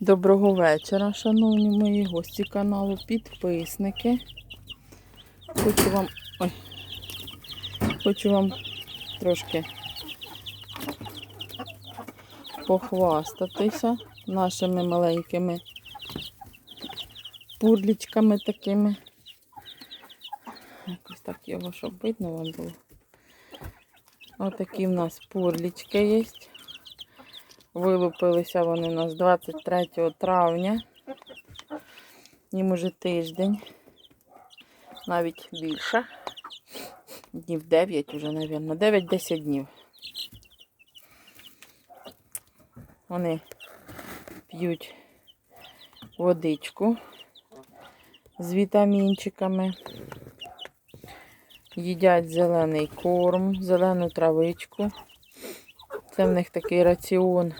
Доброго вечора, шановні мої гості каналу, підписники. Хочу вам, ой, хочу вам трошки похвастатися нашими маленькими пурлічками такими. Якось так його, щоб видно вам було. Отакі в нас пурлічки є. Вилупилися вони у нас 23 травня. Їм уже тиждень, навіть більше. Днів 9 вже, мабуть. 9-10 днів. Вони п'ють водичку з вітамінчиками. Їдять зелений корм, зелену травичку. Це в них такий раціон.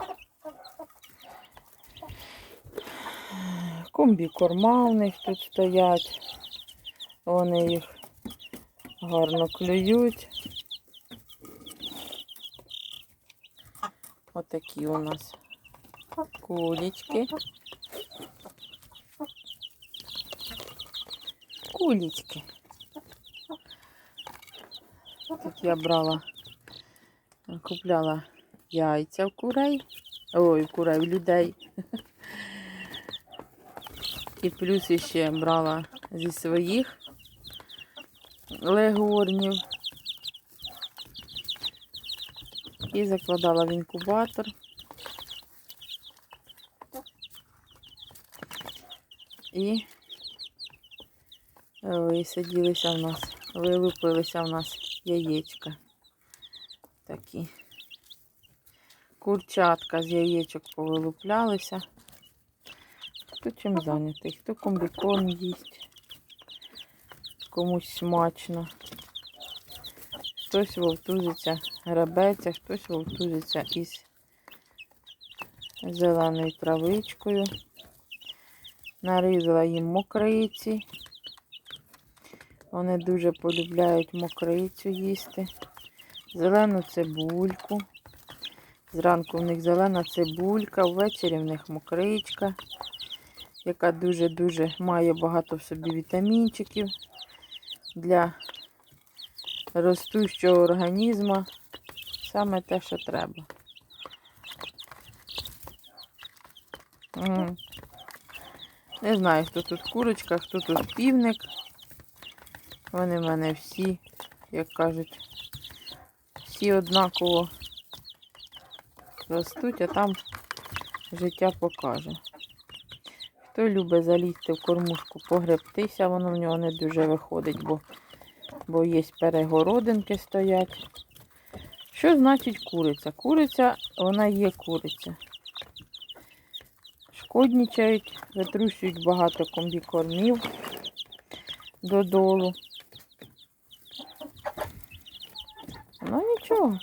Комбікорма в них тут стоять. Вони їх гарно клюють. Отакі у нас кулічки. Кулічки. Тут я брала, купляла яйця в курей. Ой, курей, в людей. І плюс ще брала зі своїх легорнів. І закладала в інкубатор. І висаділися в нас, вилупилися в нас яєчка такі. Курчатка з яєчок повилуплялися. Хто чим зайнятий? Хто комбікорм їсть, комусь смачно. Хтось вовтузиться, грабеться, хтось вовтузиться із зеленою травичкою. Нарізала їм мокриці. Вони дуже полюбляють мокрицю їсти. Зелену цибульку. Зранку в них зелена цибулька, ввечері в них мокричка, яка дуже-дуже має багато в собі вітамінчиків для ростущого організму. Саме те, що треба. Не знаю, хто тут курочка, хто тут півник. Вони в мене всі, як кажуть, всі однаково ростуть, а там життя покаже. Хто любить залізти в кормушку, погребтися, воно в нього не дуже виходить, бо, бо є перегородинки стоять. Що значить куриця? Куриця, вона є куриця. Шкоднічають, витрушують багато комбікормів додолу. Ну нічого.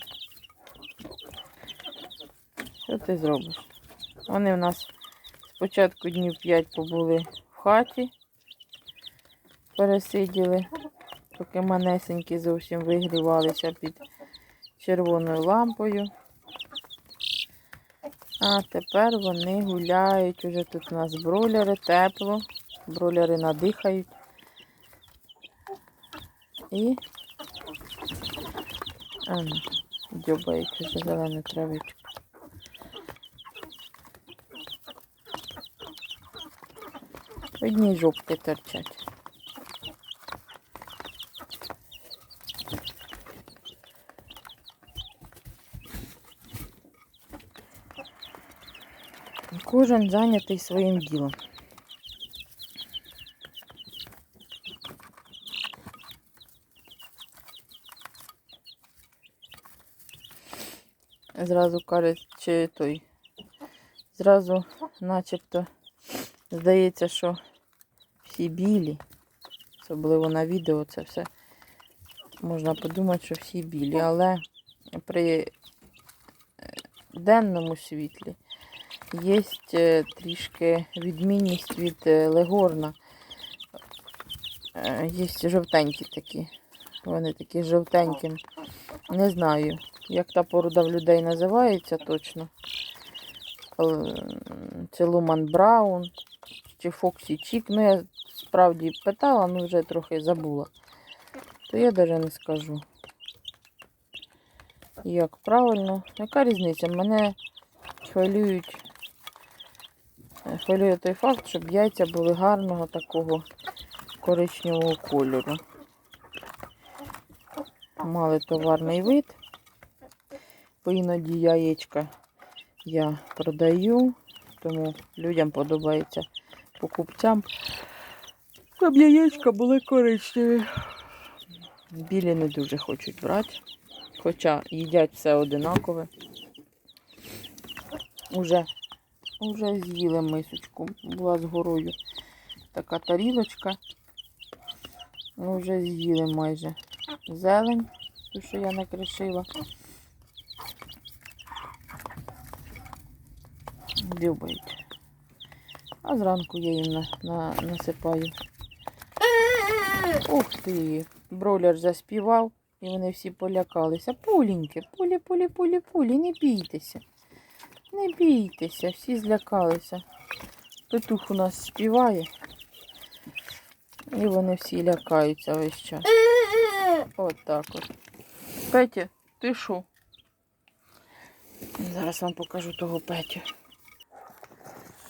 Що ти зробиш? Вони в нас спочатку днів 5 побули в хаті, пересиділи, поки манесенькі зовсім вигрівалися під червоною лампою. А тепер вони гуляють. Уже тут у нас бройлери, тепло, бройлери надихають. І а, ну, дьобають уже зелену травичку. Одні жопки торчать. Кожен зайнятий своїм ділом. Зразу каже, чи той. Зразу начебто здається, що всі білі. Особливо на відео це все можна подумати, що всі білі, але при е, денному світлі є е, трішки відмінність від е, легорна. Є жовтенькі такі. Вони такі жовтенькі. Не знаю, як та порода в людей називається точно. Це Луман Браун чи Фоксі Чік. Ну, я справді питала, ну вже трохи забула. То я навіть не скажу. Як правильно? Яка різниця? Мене хвилюють. Хвилює той факт, щоб яйця були гарного такого коричневого кольору. Мали товарний вид. Бо іноді яєчка я продаю, тому людям подобається покупцям. Щоб яєчка були коричневі. Білі не дуже хочуть брати. Хоча їдять все одинакове. Уже, уже з'їли мисочку. Була з горою така тарілочка. Ну, вже з'їли майже зелень, ту, що я накришила. Любають. А зранку я їм на, на, насипаю. Ух ти! Бройлер заспівав, і вони всі полякалися. Пуленьки, пулі, пулі, пулі, пулі, не бійтеся. Не бійтеся, всі злякалися. Петух у нас співає. І вони всі лякаються весь час. От так от. Петя, ти що? Зараз вам покажу того Петю.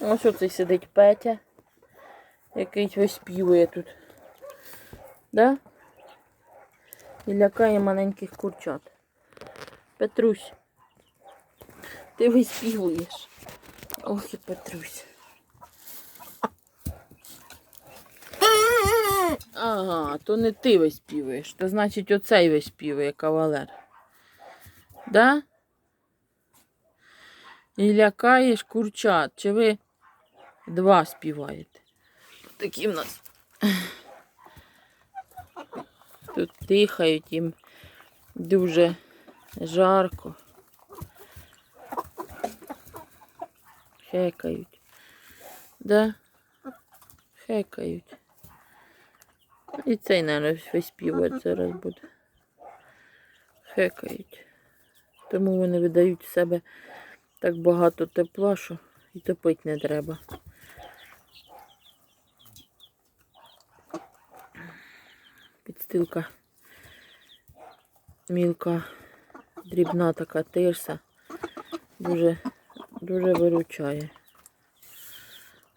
Ось оцей сидить Петя, який виспівує тут. Да? І лякає маленьких курчат. Петрусь, ти виспівуєш. Ох і Петрусь. Ага, то не ти виспівуєш, то значить оцей виспівує кавалер. Да? І лякаєш курчат. Чи ви два співаєте? Такі в нас. Тут тихають їм дуже жарко. Хекають. Да? Хекають. І цей, мабуть, виспівувати зараз буде. Хекають. Тому вони видають в себе так багато тепла, що і топити не треба. Підстилка мілка, дрібна така тирса. Дуже, дуже виручає.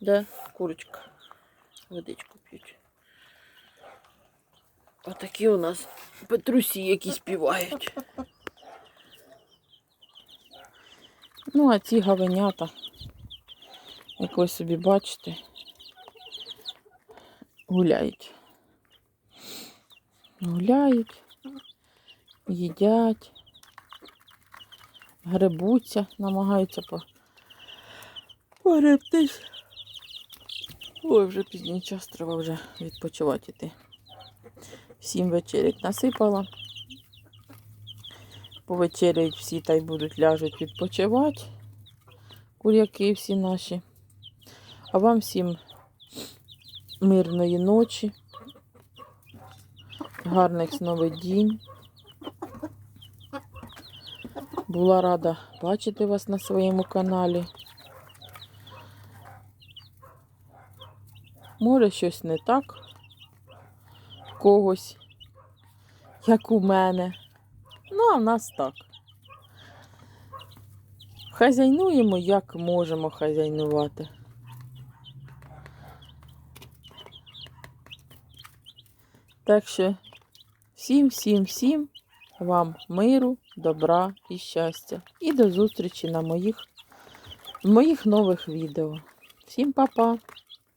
Да, курочка. Водичку п'ють. Отакі у нас петрусі, які співають. Ну, а ці гавенята, як ви собі бачите, гуляють. Гуляють, їдять, гребуться, намагаються по... погребтись. Ой, вже пізній час, треба вже відпочивати йти. Всім вечерять насипала. Повечеряють всі та й будуть ляжуть відпочивати. Куряки всі наші. А вам всім мирної ночі, гарних сновидінь. Була рада бачити вас на своєму каналі. Може, щось не так когось, як у мене. Ну, а в нас так. Хазяйнуємо, як можемо хазяйнувати. Так що всім, всім, всім вам миру, добра і щастя. І до зустрічі на моїх, моїх нових відео. Всім па-па!